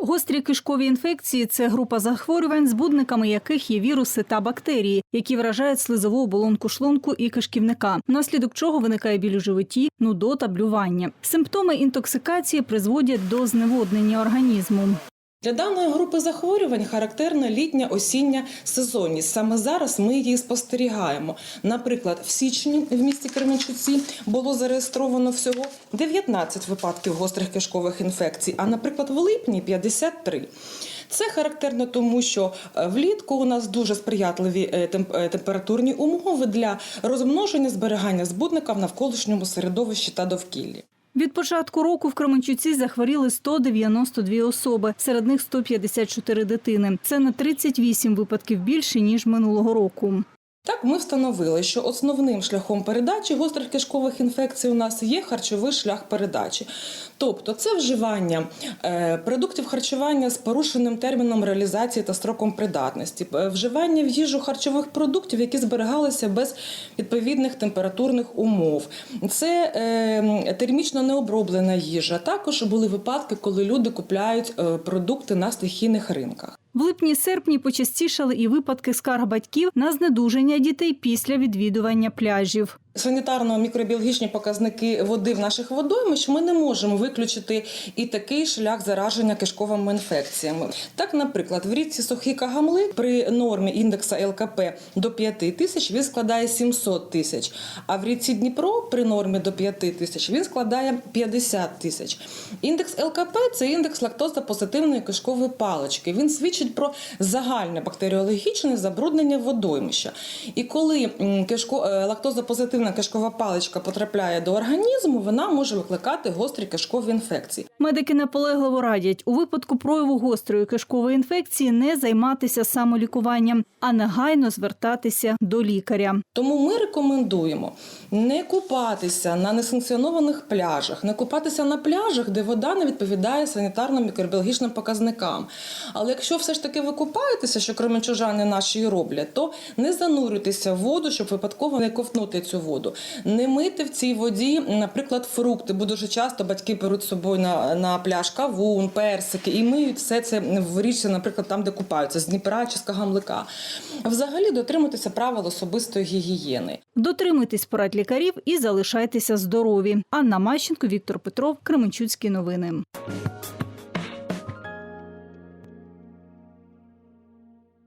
Гострі кишкові інфекції це група захворювань, збудниками яких є віруси та бактерії, які вражають слизову оболонку шлунку і кишківника, внаслідок чого виникає біль у животі, нудота, блювання. Симптоми інтоксикації призводять до зневоднення організму. Для даної групи захворювань характерна літня осіння сезонність. Саме зараз ми її спостерігаємо. Наприклад, в січні в місті Кременчуці було зареєстровано всього 19 випадків гострих кишкових інфекцій, а наприклад, в липні 53. Це характерно тому, що е, влітку у нас дуже сприятливі е, е, температурні умови для розмноження зберігання збудника в навколишньому середовищі та довкіллі. Від початку року в Кременчуці захворіли 192 особи, серед них 154 дитини. Це на 38 випадків більше ніж минулого року. Так, ми встановили, що основним шляхом передачі гострих кишкових інфекцій у нас є харчовий шлях передачі. Тобто це вживання е, продуктів харчування з порушеним терміном реалізації та строком придатності, е, вживання в їжу харчових продуктів, які зберігалися без відповідних температурних умов. Це е, термічно необроблена їжа. Також були випадки, коли люди купляють продукти на стихійних ринках. В липні-серпні почастішали і випадки скарг батьків на знедуження дітей після відвідування пляжів. Санітарно-мікробіологічні показники води в наших водоймищ ми не можемо виключити і такий шлях зараження кишковими інфекціями. Так, наприклад, в річці Сухий Кагамли при нормі індекса ЛКП до 5 тисяч він складає 700 тисяч, а в річці Дніпро при нормі до 5 тисяч він складає 50 тисяч. Індекс ЛКП це індекс лактозопозитивної кишкової палички. Він свідчить про загальне бактеріологічне забруднення водоймища. І коли кишко, е, лактозопозитивна кишкова паличка потрапляє до організму, вона може викликати гострі кишкові інфекції. Медики наполегливо радять у випадку прояву гострої кишкової інфекції не займатися самолікуванням, а негайно звертатися до лікаря. Тому ми рекомендуємо не купатися на несанкціонованих пляжах, не купатися на пляжах, де вода не відповідає санітарно-мікробіологічним показникам. Але якщо все ж таки ви купаєтеся, що кременчужани наші і роблять, то не занурюйтеся в воду, щоб випадково не ковтнути цю воду. Не мити в цій воді, наприклад, фрукти, бо дуже часто батьки беруть з собою на, на пляж кавун, персики і миють все це в річці, наприклад, там, де купаються, з Дніпра чи з Кагамлика. Взагалі дотримуйтеся правил особистої гігієни. Дотримуйтесь порад лікарів і залишайтеся здорові. Анна Мащенко, Віктор Петров, Кременчуцькі новини.